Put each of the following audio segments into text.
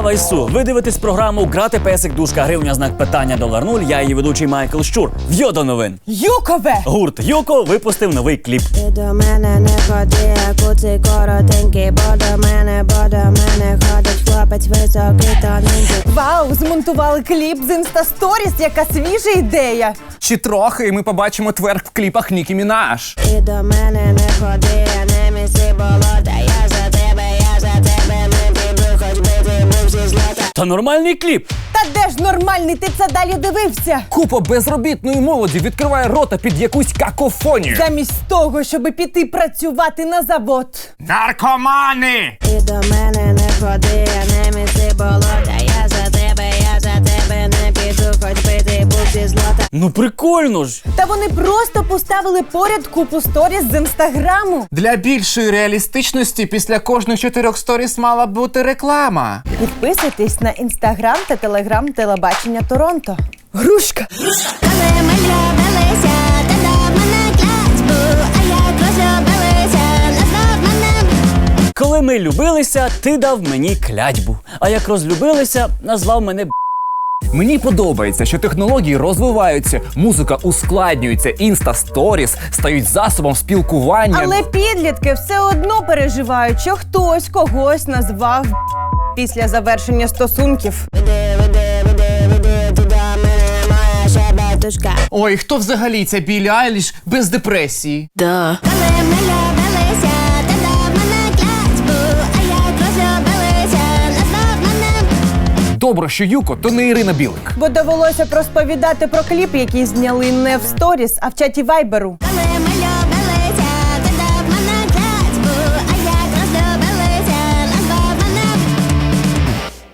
Слава Ісу! Ви дивитесь програму Грати песик дужка гривня знак питання долар нуль. Я її ведучий Майкл Щур. В'йо до новин. Юкове! Гурт Юко випустив новий кліп. Ти до мене не ходи, а куций коротенький, бо до мене, бо до мене ходить хлопець високий тоненький. Вау, змонтували кліп з інстасторіс, яка свіжа ідея. Чи трохи, і ми побачимо тверк в кліпах Нікі Мінаш. Ти до мене не ходи, а не міси болота. Я Та нормальний кліп. Та де ж нормальний, ти це далі дивився? Купа безробітної молоді відкриває рота під якусь какофонію. Замість того, щоб піти працювати на завод. Наркомани! Ти до мене не ходи, а не міси болота. Зі злота. Ну прикольно ж. Та вони просто поставили поряд купу сторіс з інстаграму. Для більшої реалістичності після кожних чотирьох сторіс мала б бути реклама. Підписуйтесь на інстаграм та телеграм телебачення Торонто. Грушка! Коли ми любилися, ти дав мене клятьбу, а як розлюбилися, не мене. Коли ми любилися, ти дав мені клятьбу. А як розлюбилися, назвав мене б***. Мені подобається, що технології розвиваються, музика ускладнюється, інста-сторіс стають засобом спілкування. Але підлітки все одно переживають, що хтось когось назвав після завершення стосунків. Ой, хто взагалі ця Білі Айліш без депресії? Коли Добре, що Юко, то не Ірина Білик. Бо довелося б розповідати про кліп, який зняли не в сторіс, а в чаті Вайберу.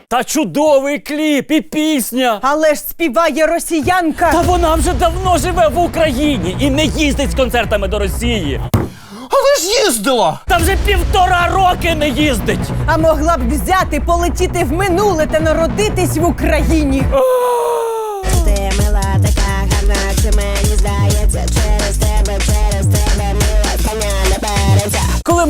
Та чудовий кліп і пісня. Але ж співає росіянка. Та вона вже давно живе в Україні і не їздить з концертами до Росії. Але ж їздила! Та вже півтора роки не їздить. А могла б взяти, полетіти в минуле та народитись в Україні.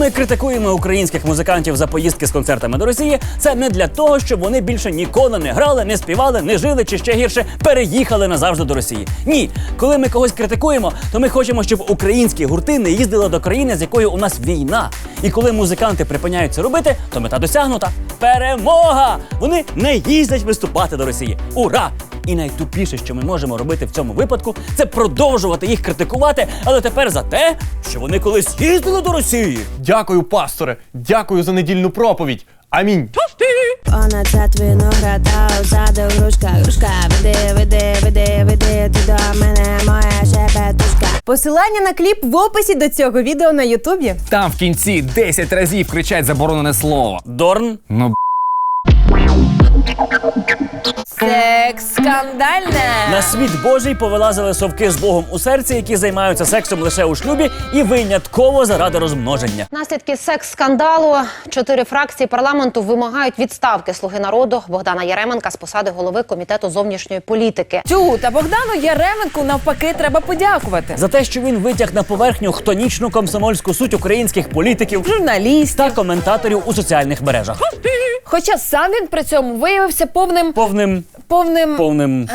Ми критикуємо українських музикантів за поїздки з концертами до Росії, це не для того, щоб вони більше ніколи не грали, не співали, не жили чи ще гірше переїхали назавжди до Росії. Ні, коли ми когось критикуємо, то ми хочемо, щоб українські гурти не їздили до країни, з якою у нас війна. І коли музиканти припиняють це робити, то мета досягнута. Перемога! Вони не їздять виступати до Росії. Ура! І найтупіше, що ми можемо робити в цьому випадку, це продовжувати їх критикувати, але тепер за те, що вони колись їздили до Росії. Дякую, пасторе. Дякую за недільну проповідь. Амінь. Понад сад виноград, а у саду грушка, грушка. Веди, веди, веди, веди, ти до мене, моя шепетушка. Посилання на кліп в описі до цього відео на Ютубі. Там в кінці 10 разів кричать заборонене слово. Дорн Ну, б***. Секс скандальне. на світ Божий повилазили совки з Богом у серці, які займаються сексом лише у шлюбі і винятково заради розмноження. Наслідки секс-скандалу чотири фракції парламенту вимагають відставки слуги народу Богдана Яременка з посади голови комітету зовнішньої політики. Тю, та Богдану Яременку навпаки треба подякувати. За те, що він витяг на поверхню хтонічну комсомольську суть українських політиків Журналіст. та коментаторів у соціальних мережах. Хоча сам він при цьому виявився повним Повним повним повним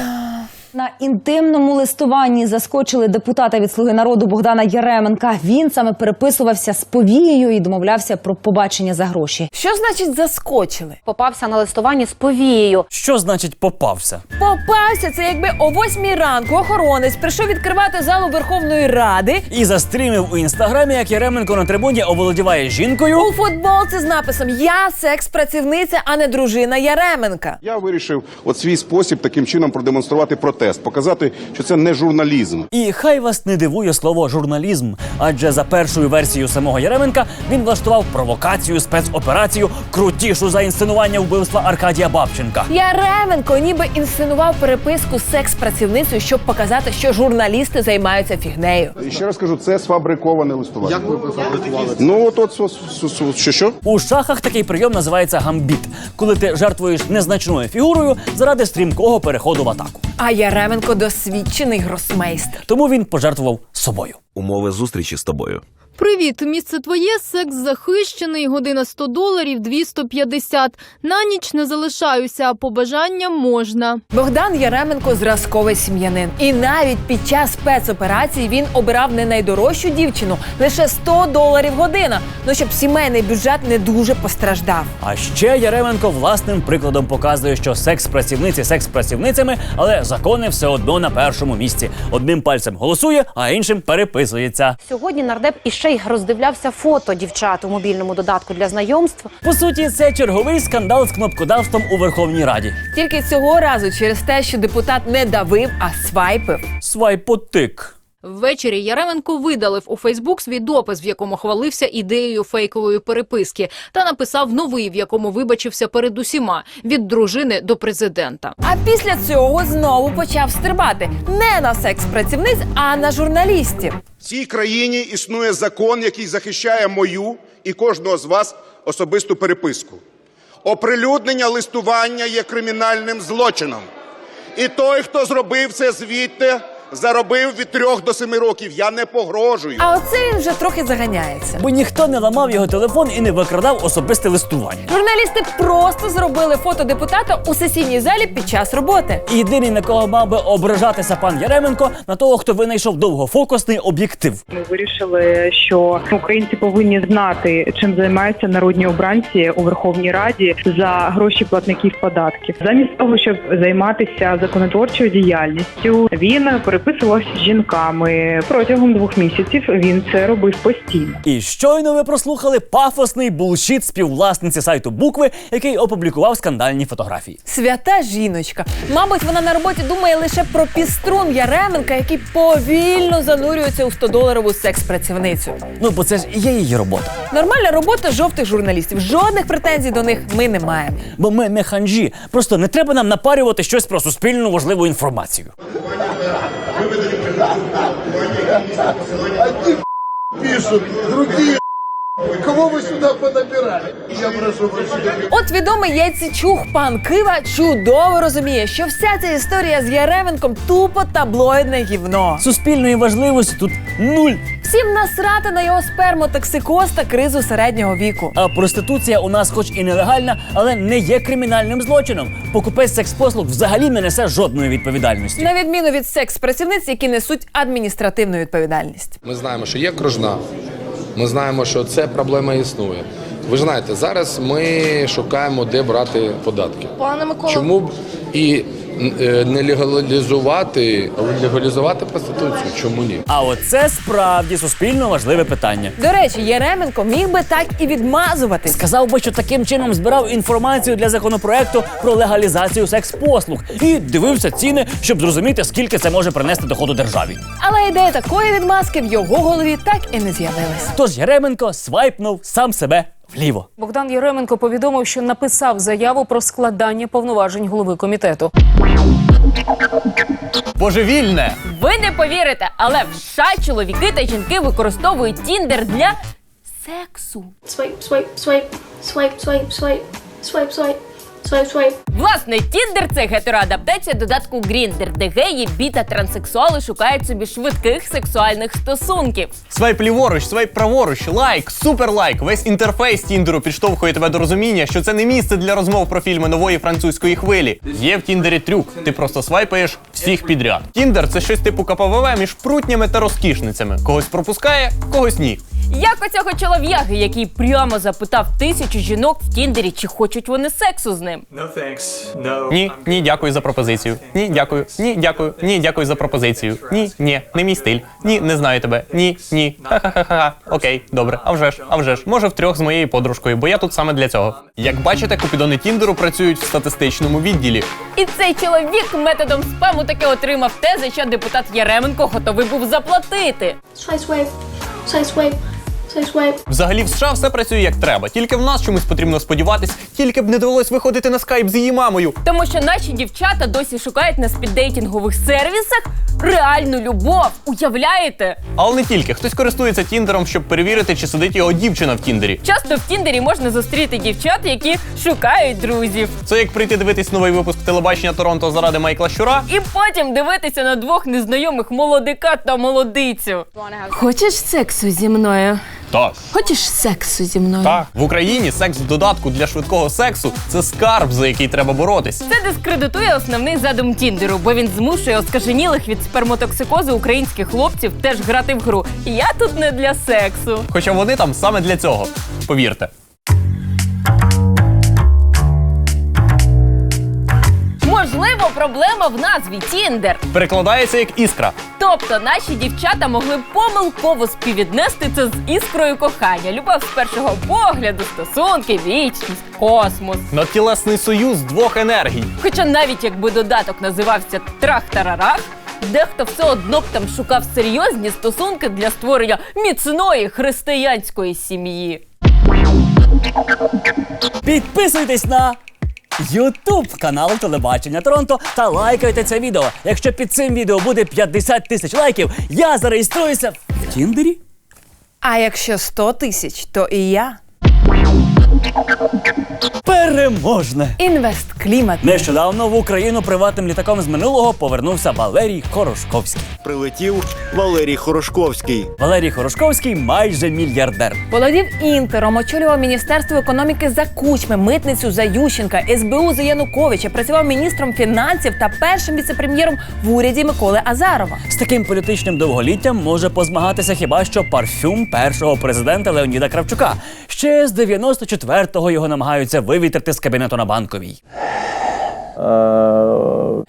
На інтимному листуванні заскочили депутата від Слуги народу Богдана Яременка. Він саме переписувався з повією і домовлявся про побачення за гроші. Що значить заскочили? Попався на листуванні з повією. що значить попався. попався. Це якби о восьмій ранку охоронець прийшов відкривати залу Верховної Ради. І застрімив у інстаграмі, як Яременко на трибуні оволодіває жінкою. У футболці з написом Я секс-працівниця, а не дружина Яременка. Я вирішив от свій спосіб таким чином продемонструвати протест, показати, що це не журналізм. І хай вас не дивує слово журналізм, адже за першою версією самого Яременка він влаштував провокацію, спецоперацію, крутішу за інсценування вбивства Аркадія Бабченка. Яременко ніби інсценував переписку з секс-працівницею, щоб показати, що журналісти займаються фігнею. І ще раз кажу, це сфабриковане листування. Як ви фабрикували? Ну от от, от, от, от що що? У шахах такий прийом називається гамбіт, коли ти жертвуєш незначною фігурою заради стрімкого переходу в атаку. А Яременко досвідчений гросмейстер. Тому він пожертвував собою. Умови зустрічі з тобою. Привіт, місце твоє, секс захищений, година 100 доларів, 250. На ніч не залишаюся, а по бажанням можна. Богдан Яременко зразковий сім'янин. І навіть під час спецоперації він обирав не найдорожчу дівчину, лише 100 доларів година. Ну щоб сімейний бюджет не дуже постраждав. А ще Яременко власним прикладом показує, що секс-працівниці секс-працівницями, але закони все одно на першому місці. Одним пальцем голосує, а іншим переписується. Сьогодні нардеп іще й роздивлявся фото дівчат у мобільному додатку для знайомств. По суті, це черговий скандал з кнопкодавством у Верховній Раді. Тільки цього разу через те, що депутат не давив, а свайпив. Свайпотик. Ввечері Яременко видалив у Фейсбук свій допис, в якому хвалився ідеєю фейкової переписки, та написав новий, в якому вибачився перед усіма від дружини до президента. А після цього знову почав стрибати не на секс-працівниць, а на журналістів. В цій країні існує закон, який захищає мою і кожного з вас особисту переписку. Оприлюднення листування є кримінальним злочином. І той, хто зробив це звідти, заробив від трьох до семи років. Я не погрожую. А оце він вже трохи заганяється. Бо ніхто не ламав його телефон і не викрадав особисте листування. Журналісти просто зробили фото депутата у сесійній залі під час роботи. І Єдиний, на кого мав би ображатися пан Яременко, на того, хто винайшов довгофокусний об'єктив. Ми вирішили, що українці повинні знати, чим займаються народні обранці у Верховній Раді за гроші платників податків. Замість того, щоб займатися законотворчою діяльністю, він переписувався з жінками протягом двох місяців. Він це робив постійно. І щойно ви прослухали пафосний булшіт співвласниці сайту букви, який опублікував скандальні фотографії. Свята жіночка. Мабуть, вона на роботі думає лише про піструн Яременка, який повільно занурюється у 100-доларову секс-працівницю. Ну бо це ж і є її робота. Нормальна робота жовтих журналістів. Жодних претензій до них ми не маємо. Бо ми не ханжі. Просто не треба нам напарювати щось про суспільну важливу інформацію. Пишут, другі. Кого ви сюди понабирали? Я прошу прощення. От відомий яйцечух пан Кива чудово розуміє, що вся ця історія з Яременком тупо таблоїдне гівно. Суспільної важливості тут нуль. Всім насрати на його спермотоксикоз та кризу середнього віку. А проституція у нас, хоч і нелегальна, але не є кримінальним злочином. Покупець секс-послуг взагалі не несе жодної відповідальності. На відміну від секс-працівниць, які несуть адміністративну відповідальність. Ми знаємо, що є кружна. Ми знаємо, що ця проблема існує. Ви ж знаєте, зараз ми шукаємо, де брати податки. Пане Микола, Чому б і не легалізувати, легалізувати проституцію? Чому ні? А оце справді суспільно важливе питання. До речі, Яременко міг би так і відмазуватись. Сказав би, що таким чином збирав інформацію для законопроекту про легалізацію секс-послуг і дивився ціни, щоб зрозуміти, скільки це може принести доходу державі. Але ідея такої відмазки в його голові так і не з'явилась. Тож Яременко свайпнув сам себе вліво. Богдан Яременко повідомив, що написав заяву про складання повноважень голови комітету. Божевільне! Ви не повірите, але в США чоловіки та жінки використовують Тіндер для сексу. Свайп, свайп, свайп, свайп, свайп, свайп, свайп, swipe, swipe, swipe. Власне, Тіндер це гетероадаптація додатку Grindr, де геї, бі та транссексуали шукають собі швидких сексуальних стосунків. Свайп ліворуч, свайп праворуч, лайк, суперлайк. Весь інтерфейс Тіндеру підштовхує тебе до розуміння, що це не місце для розмов про фільми нової французької хвилі. Є в Тіндері трюк. Ти просто свайпаєш всіх підряд. Тіндер це щось типу КПВВ між прутнями та розкішницями. Когось пропускає, когось ні. Як у цього чолов'яги, який прямо запитав тисячу жінок в Тіндері, чи хочуть вони сексу з ним. Ні, ні, дякую за пропозицію. Ні, дякую. Ні, дякую. Ні, дякую за пропозицію. Ні, ні, не мій стиль. Ні, не знаю тебе. Ні, ні. Ха-ха-ха-ха. Окей, добре. А вже ж, а вже ж. Може втрьох з моєю подружкою, бо я тут саме для цього. Як бачите, купідони Тіндеру працюють в статистичному відділі. І цей чоловік методом спаму таки отримав те, за що депутат Яременко готовий був заплатити. Sideswipe Взагалі в США все працює як треба, тільки в нас чомусь потрібно сподіватись, тільки б не довелось виходити на скайп з її мамою. Тому що наші дівчата досі шукають на спіддейтингових сервісах реальну любов. Уявляєте? Але не тільки хтось користується Тіндером, щоб перевірити, чи сидить його дівчина в Тіндері. Часто в Тіндері можна зустріти дівчат, які шукають друзів. Це як прийти дивитись новий випуск телебачення Торонто заради Майкла Щура. І потім дивитися на двох незнайомих молодика та молодицю. Хочеш сексу зі мною? Так. Хочеш сексу зі мною? Так. В Україні секс в додатку для швидкого сексу це скарб, за який треба боротись. Це дискредитує основний задум Тіндеру, бо він змушує оскаженілих від спермотоксикозу українських хлопців теж грати в гру. Я тут не для сексу. Хоча вони там саме для цього. Повірте. Можливо, проблема в назві Тіндер. Перекладається як іскра. Тобто наші дівчата могли помилково співвіднести це з іскрою кохання, любов з першого погляду, стосунки, вічність, космос. Надтілесний союз двох енергій. Хоча навіть якби додаток називався Трах-тарарах, дехто все одно б там шукав серйозні стосунки для створення міцної християнської сім'ї. Підписуйтесь на YouTube канал Телебачення Торонто та лайкайте це відео. Якщо під цим відео буде 50 тисяч лайків, я зареєструюся в Тіндері. А якщо 100 тисяч, то і я. Переможне! Інвест клімат. Нещодавно в Україну приватним літаком з минулого повернувся Валерій Хорошковський. Прилетів Валерій Хорошковський. Валерій Хорошковський майже мільярдер. Володів інтером, очолював міністерство економіки за кучми, митницю за Ющенка, СБУ за Януковича, працював міністром фінансів та першим віцепрем'єром в уряді Миколи Азарова. З таким політичним довголіттям може позмагатися хіба що парфюм першого президента Леоніда Кравчука. Ще з 94-го його намагаються вивітрити з кабінету на банковій.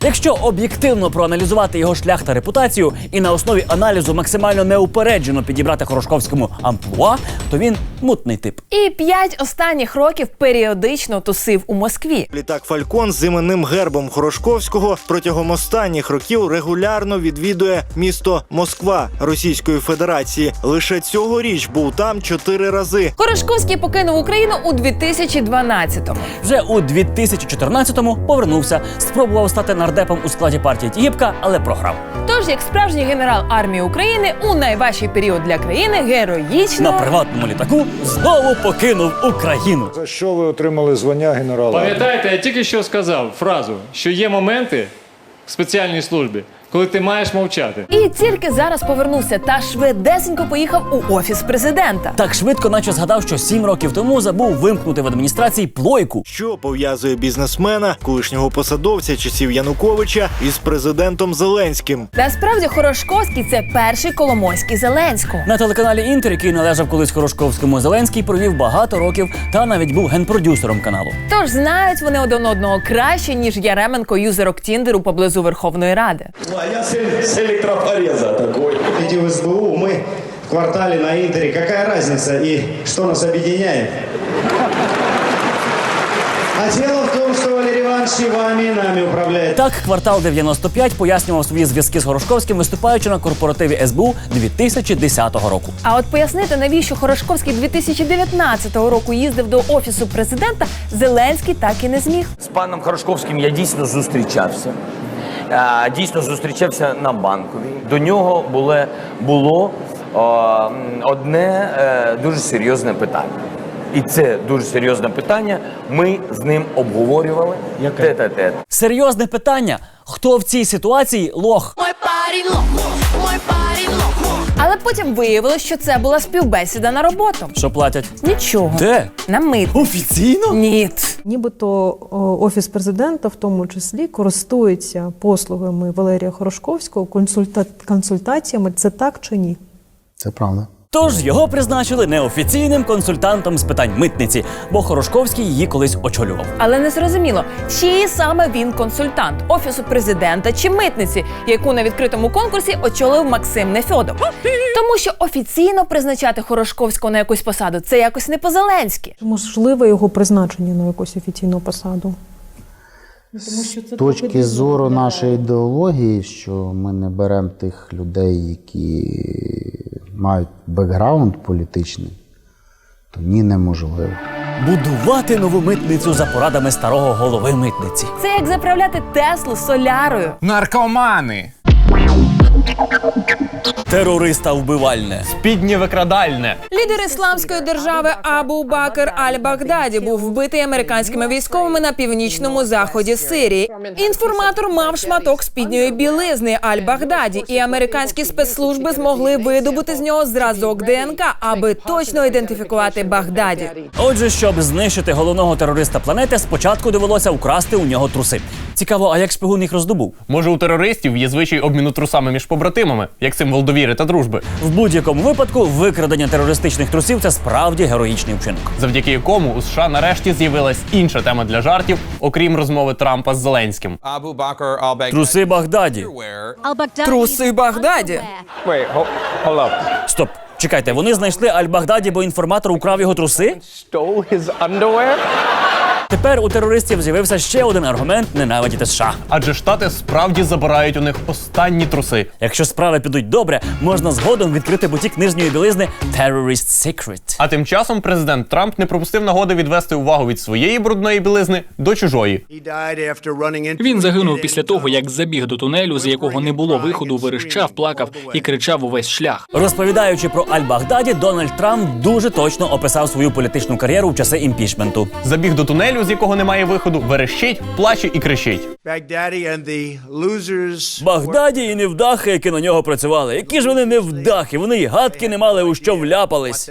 Якщо об'єктивно проаналізувати його шлях та репутацію і на основі аналізу максимально неупереджено підібрати Хорошковському амплуа, то він мутний тип. І п'ять останніх років періодично тусив у Москві. Літак Фалькон з іменним гербом Хорошковського протягом останніх років регулярно відвідує місто Москва Російської Федерації. Лише цьогоріч був там чотири рази. Хорошковський покинув Україну у 2012-му. Вже у 2014-му повернувся, спробував стати нардепом у складі партії Тігіпка, але програв. Тож, як справжній генерал армії України у найважчий період для країни героїчно На приватному літаку знову покинув Україну. За що ви отримали звання генерала? Пам'ятаєте, я тільки що сказав фразу, що є моменти в спеціальній службі, коли ти маєш мовчати. І тільки зараз повернувся та швидесенько поїхав у офіс президента. Так швидко, наче згадав, що сім років тому забув вимкнути в адміністрації плойку. Що пов'язує бізнесмена, колишнього посадовця часів Януковича із президентом Зеленським? Насправді Хорошковський це перший Коломойський Зеленського. На телеканалі Інтер, який належав колись Хорошковському, Зеленський провів багато років та навіть був генпродюсером каналу. Тож знають вони один одного краще, ніж Яременко юзерок Тіндеру поблизу Верховної Ради А я с, с электропореза такой. Иди в СБУ, мы в квартале на Интере. Какая разница и что нас объединяет? А дело в том, что Валерий Иванович и вами, и нами управляет. Так, квартал 95 пояснював свої зв'язки з Хорошковським, виступаючи на корпоративі СБУ 2010 року. А от пояснити, навіщо Хорошковський 2019 року їздив до офісу президента, Зеленський так і не зміг. З паном Хорошковським я дійсно зустрічався. Дійсно зустрічався на банковій. До нього було, було одне е, дуже серйозне питання. І це дуже серйозне питання. Ми з ним обговорювали тет-а-тет. Серйозне питання: хто в цій ситуації лох? Але потім виявилось, що це була співбесіда на роботу. Що платять? Нічого. Де? На мит. Офіційно? Ні. Нібито о, офіс президента, в тому числі, користується послугами Валерія Хорошковського, консульта... консультаціями. Це так чи ні? Це правда. Тож його призначили неофіційним консультантом з питань митниці, бо Хорошковський її колись очолював. Але не зрозуміло, чиї саме він консультант офісу президента чи митниці, яку на відкритому конкурсі очолив Максим Нефьодов. Тому що офіційно призначати Хорошковського на якусь посаду це якось не по-зеленськи. Чи Можливе його призначення на якусь офіційну посаду? Тому що З точки зору нашої ідеології, що ми не беремо тих людей, які мають бекграунд політичний, то ні неможливо. Будувати нову митницю за порадами старого голови митниці. Це як заправляти Теслу солярою. Наркомани. Терориста вбивальне. Спіднє викрадальне. Лідер ісламської держави Абу Бакр Аль-Багдаді був вбитий американськими військовими на північному заході Сирії. Інформатор мав шматок спідньої білизни Аль-Багдаді, і американські спецслужби змогли видобути з нього зразок ДНК, аби точно ідентифікувати Багдаді. Отже, щоб знищити головного терориста планети, спочатку довелося украсти у нього труси. Цікаво, а як шпигун їх роздобув? Може, у терористів є звичай обміну трусами між побратимами, як символ довіри та дружби, В будь-якому випадку викрадення терористичних трусів це справді героїчний вчинок. завдяки якому у США нарешті з'явилась інша тема для жартів, окрім розмови Трампа з Зеленським. Труси Багдаді. Труси Багдаді. Стоп, чекайте, вони знайшли Аль-Багдаді, бо інформатор украв його труси? Тепер у терористів з'явився ще один аргумент ненавидіти США. Адже штати справді забирають у них останні труси. Якщо справи підуть добре, можна згодом відкрити бутік нижньої білизни Terrorist Secret. А тим часом президент Трамп не пропустив нагоди відвести увагу від своєї брудної білизни до чужої. Він загинув після того, як забіг до тунелю, з якого не було виходу, верещав, плакав і кричав увесь шлях. Розповідаючи про Аль-Багдаді, Дональд Трамп дуже точно описав свою політичну кар'єру в часи імпічменту. Забіг до тунелю, з якого немає виходу, верещить, плаче і кричить. Багдаді і невдахи, які на нього працювали. Які ж вони невдахи? Вони й гадки не мали у що вляпались.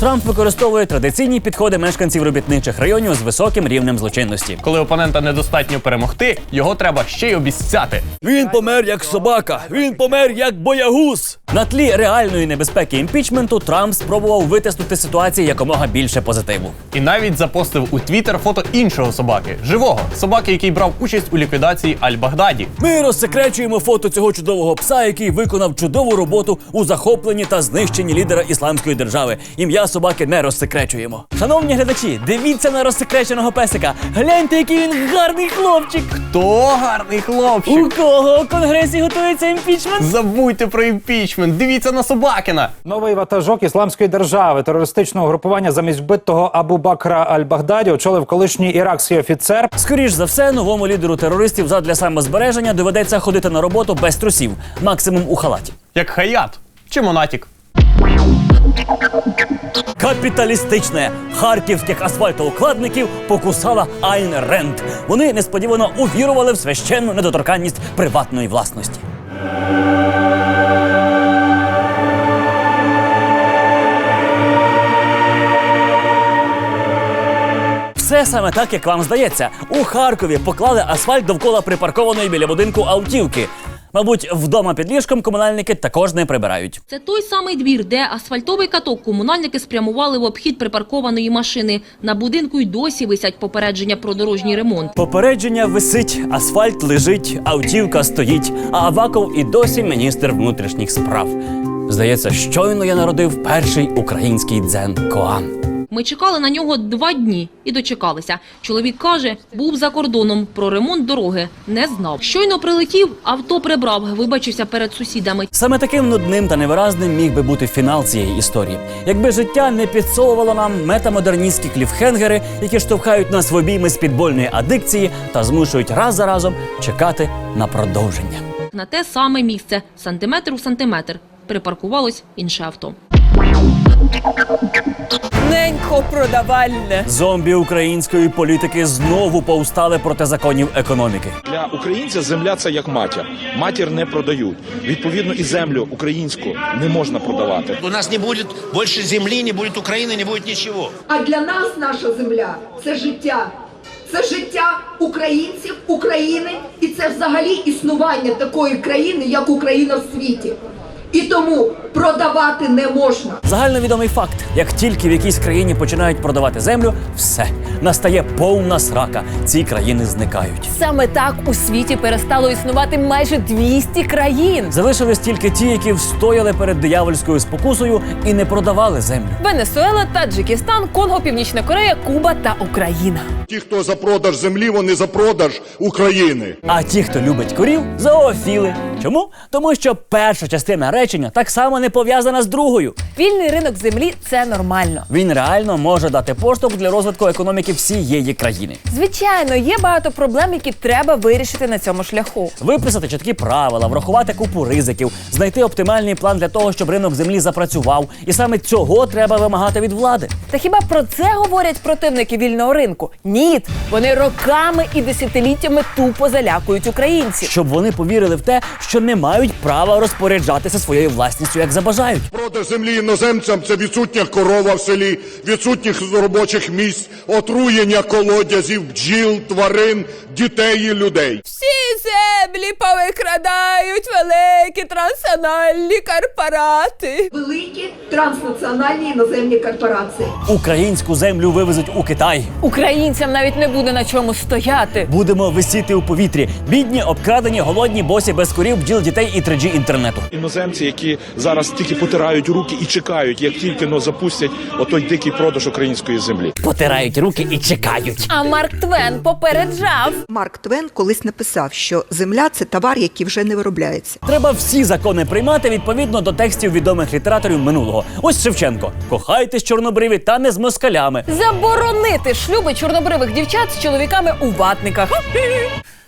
Трамп використовує традиційні підходи мешканців робітничих районів з високим рівнем злочинності. Коли опонента недостатньо перемогти, його треба ще й обіцяти. Він помер як собака, він помер як боягуз. На тлі реальної небезпеки імпічменту Трамп спробував витиснути ситуації якомога більше позитиву. І навіть запостив у Твіттер фото іншого собаки, живого собаки, який брав участь у ліквідації Аль-Багдаді. Ми розсекречуємо фото цього чудового пса, який виконав чудову роботу у захопленні та знищенні лідера ісламської держави. Ім'я собаки не розсекречуємо. Шановні глядачі, дивіться на розсекреченого песика. Гляньте, який він гарний хлопчик. Хто гарний хлопчик? У кого у конгресі готується імпічмент? Забудьте про імпічмент. Дивіться на Собакіна. Новий ватажок ісламської держави терористичного групування замість вбитого Абу Бакра Аль-Багдаді очолив колишній іракський офіцер. Скоріш за все, новому лідеру терористів задля самозбереження доведеться ходити на роботу без трусів, максимум у халаті. Як Хаят чи Монатік. Капіталістичне харківських асфальтоукладників покусала Айн Ренд. Вони несподівано увірували в священну недоторканність приватної власності. Все саме так, як вам здається. У Харкові поклали асфальт довкола припаркованої біля будинку автівки. Мабуть, вдома під ліжком комунальники також не прибирають. Це той самий двір, де асфальтовий каток комунальники спрямували в обхід припаркованої машини. На будинку й досі висять попередження про дорожній ремонт. Попередження висить, асфальт лежить, автівка стоїть, а Аваков і досі міністр внутрішніх справ. Здається, щойно я народив перший український дзен Коан. Ми чекали на нього два дні і дочекалися. Чоловік каже, був за кордоном, про ремонт дороги не знав. Щойно прилетів, авто прибрав, вибачився перед сусідами. Саме таким нудним та невиразним міг би бути фінал цієї історії, якби життя не підсовувало нам метамодерністські кліфхенгери, які штовхають нас в обійми з підбольної адикції та змушують раз за разом чекати на продовження. На те саме місце, сантиметр у сантиметр, припаркувалось інше авто. Ненько продавальне. Зомбі української політики знову повстали проти законів економіки. Для українця земля це як матір. Матір не продають. Відповідно, і землю українську не можна продавати. У нас не будет больше земли, не будет Украины, не будет ничего. А для нас наша земля це життя. Це життя українців, України, і це взагалі існування такої країни, як Україна в світі. І тому продавати не можна. Загальновідомий факт: як тільки в якійсь країні починають продавати землю, все настає повна срака. Ці країни зникають. Саме так у світі перестало існувати майже 200 країн. Залишились тільки ті, які встояли перед диявольською спокусою і не продавали землю. Венесуела, Таджикистан, Конго, Північна Корея, Куба та Україна. Ті, хто за продаж землі, вони за продаж України. А ті, хто любить корів, зоофіли. Чому? Тому що перша частина речення так само не пов'язана з другою. Вільний ринок землі це нормально. Він реально може дати поштовх для розвитку економіки всієї країни. Звичайно, є багато проблем, які треба вирішити на цьому шляху. Виписати чіткі правила, врахувати купу ризиків, знайти оптимальний план для того, щоб ринок землі запрацював. І саме цього треба вимагати від влади. Та хіба про це говорять противники вільного ринку? Ні, вони роками і десятиліттями тупо залякують українців. Щоб вони повірили в те, що не мають права розпоряджатися своєю власністю, як забажають. Продаж землі іноземцям це відсутня корова в селі, відсутніх робочих місць, отруєння колодязів, бджіл, тварин, дітей і людей. Всі землі повикрадають великі транснаціональні корпорати. Великі транснаціональні іноземні корпорації. Українську землю вивезуть у Китай. Українцям навіть не буде на чому стояти. Будемо висіти у повітрі. Бідні, обкрадені, голодні, босі без корів, бджіл, дітей і 3G інтернету. Іноземці, які зараз тільки потирають руки і чекають, як тільки но запустять отой дикий продаж української землі. Потирають руки і чекають. А Марк Твен попереджав. Марк Твен колись написав, що земля це товар, який вже не виробляється. Треба всі закони приймати відповідно до текстів відомих літераторів минулого. Ось Шевченко. Кохайтесь чорнобриві та не з москалями. Заборонити шлюби чорнобривих дівчат з чоловіками у ватниках.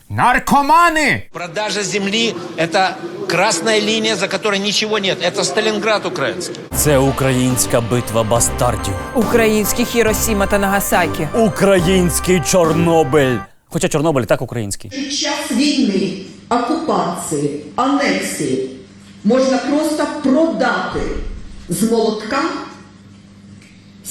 Наркомани! Продажа земли – это красная линия, за которой ничего нет. Это Сталинград украинский. Це українська битва бастардів. Українські Хіросіма та Нагасакі. Український Чорнобиль. Хоча Чорнобиль так український. Під час війни, окупації, анексії можна просто продати з молотка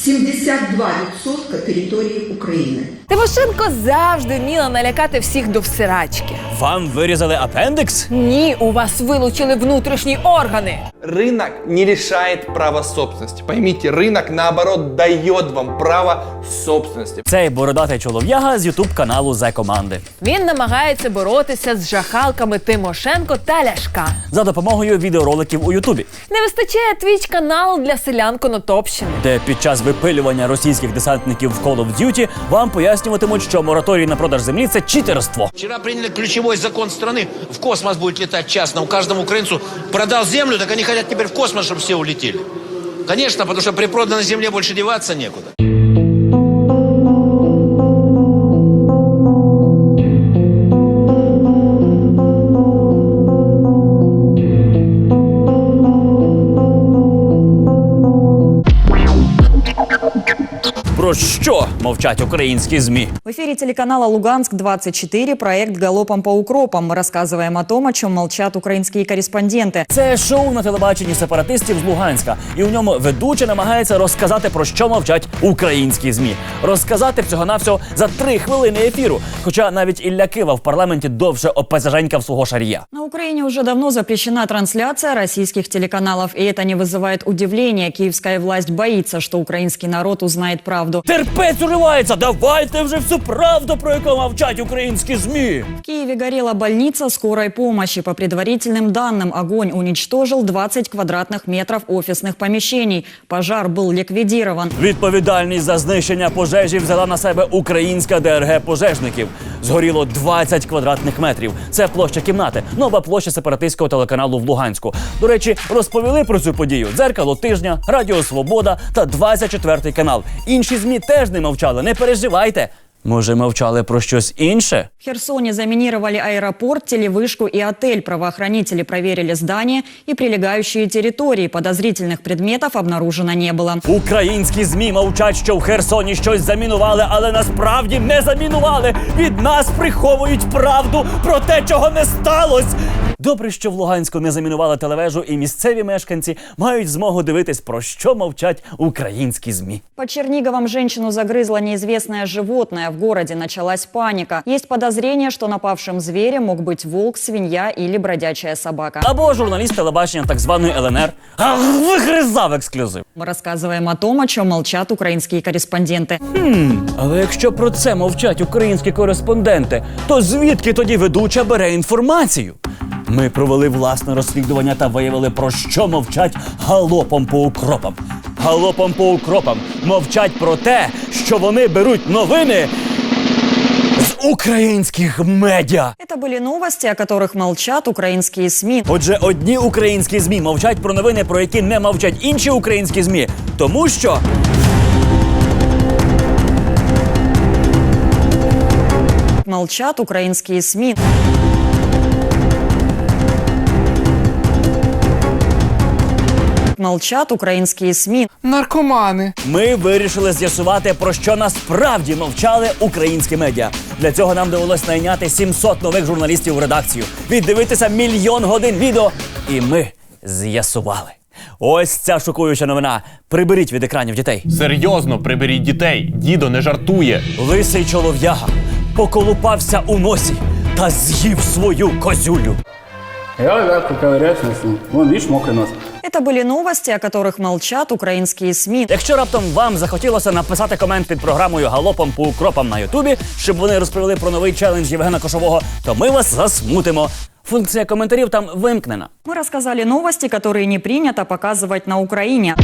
72% території України. Тимошенко завжди вміла налякати всіх до всирачки. Вам вирізали апендикс? Ні, у вас вилучили внутрішні органи. Рынок не решает право собственности. Поймите, рынок наоборот дает вам право собственности. Цей бородатий чолов'яга з ютуб каналу Зе команди Він намагається боротися з жахалками Тимошенко та Ляшка. за допомогою відеороликів у Ютубі, Не вистачає твіч канал для селян Конотопщини. де під час випилювання російських десантників в Call of Duty вам пояснюватимуть, що мораторій на продаж землі це читерство. Вчера приняли ключевой закон страны. В космос будет летать частно. У каждому украинцу продал землю, так они хотят теперь в космос, чтобы все улетели. Конечно, потому что при проданій земле больше деваться некуда. Що мовчать українські змі? В эфире телеканала «Луганск-24» проект «Галопом по укропам». Мы рассказываем о том, о чем молчат украинские корреспонденты. Це шоу на телебаченні сепаратистів з Луганська, і у ньому ведуча намагається розказати про що мовчать українські змі. Розказати всього навсього за три хвилини ефіру. Хоча навіть Ілля Кива в парламенті довше опезаженькав свого шарія. На Украине уже давно запрещена трансляция российских телеканалов, и это не вызывает удивления. Киевская власть боится, что украинский народ узнает правду. Терпець уривається! Давайте вже всю правду, про яку мовчать українські змі. В Киеве горела больница скорой помощи. По предварительным данным, огонь уничтожил 20 квадратных метров офисных помещений. Пожар был ликвидирован. Відповідальність за знищення пожежі взяла на себе українська ДРГ пожежників. Згоріло 20 квадратних метрів. Це площа кімнати, нова площа сепаратистського телеканалу в Луганську. До речі, розповіли про цю подію дзеркало тижня, Радіо Свобода та 24 канал. Інші змі теж не мовчали. Не переживайте. Може, мовчали про щось інше? В Херсоне заминировали аэропорт, телевышку и отель. Правоохранители проверили здание и прилегающие территории. Подозрительных предметов обнаружено не было. Українські змі мовчать, що в Херсоні щось замінували, але насправді не замінували. Від нас приховують правду про те, чого не сталося. Добре, що в Луганську не замінували телевежу, і місцеві мешканці мають змогу дивитись, про що мовчать українські змі. По Черниговам женщину загрызло неизвестное животное. В городе началась паника. Есть подозрение, что напавшим зверем мог быть волк, свинья или бродячая собака. Або журналіст телебачення так званої ЛНР а, вигризав ексклюзив. Мы рассказываем о том, о чем молчат украинские корреспонденты. Хм, але якщо про це мовчать українські кореспонденти, то звідки тоді ведуча бере інформацію? Ми провели власне розслідування та виявили, про що мовчать галопом по укропам. Галопом по укропам мовчать про те, що вони беруть новини українських медіа. Это были новости, о которых молчат украинские СМИ. Отже, одні українські змі мовчать про новини, про які не мовчать інші українські змі, тому що. Молчат украинские СМИ. Молчат украинские СМИ. Наркомани. Ми вирішили з'ясувати, про що насправді мовчали українські медіа. Для цього нам довелось найняти 700 нових журналістів в редакцію, віддивитися мільйон годин відео. І ми з'ясували. Ось ця шокуюча новина. Приберіть від екранів дітей. Серйозно, приберіть дітей. Дідо не жартує. Лисий чолов'яга поколупався у носі та з'їв свою козюлю. Я легко ковыряюсь носом. Вон, видишь, мокрый нос. Это были новости, о которых молчат украинские СМИ. Якщо раптом вам захотілося написати комент під програмою Галопом по укропам на Ютубі, щоб вони розповіли про новий челендж Євгена Кошового, то ми вас засмутимо. Функція коментарів там вимкнена. Мы рассказали новости, которые не принято показывать на Украине.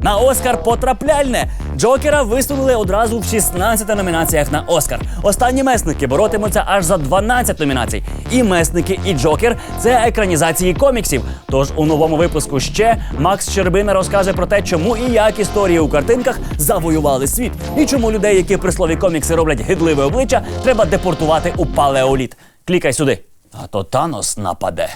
На Оскар потрапляльне. Джокера висунули одразу в 16 номінаціях на Оскар. Останні месники боротимуться аж за 12 номінацій. І месники, і Джокер це екранізації коміксів. Тож у новому випуску ще Макс Щербина розкаже про те, чому і як історії у картинках завоювали світ, і чому людей, які при слові комікси роблять гидливе обличчя, треба депортувати у палеоліт. Клікай сюди, а то Танос нападе.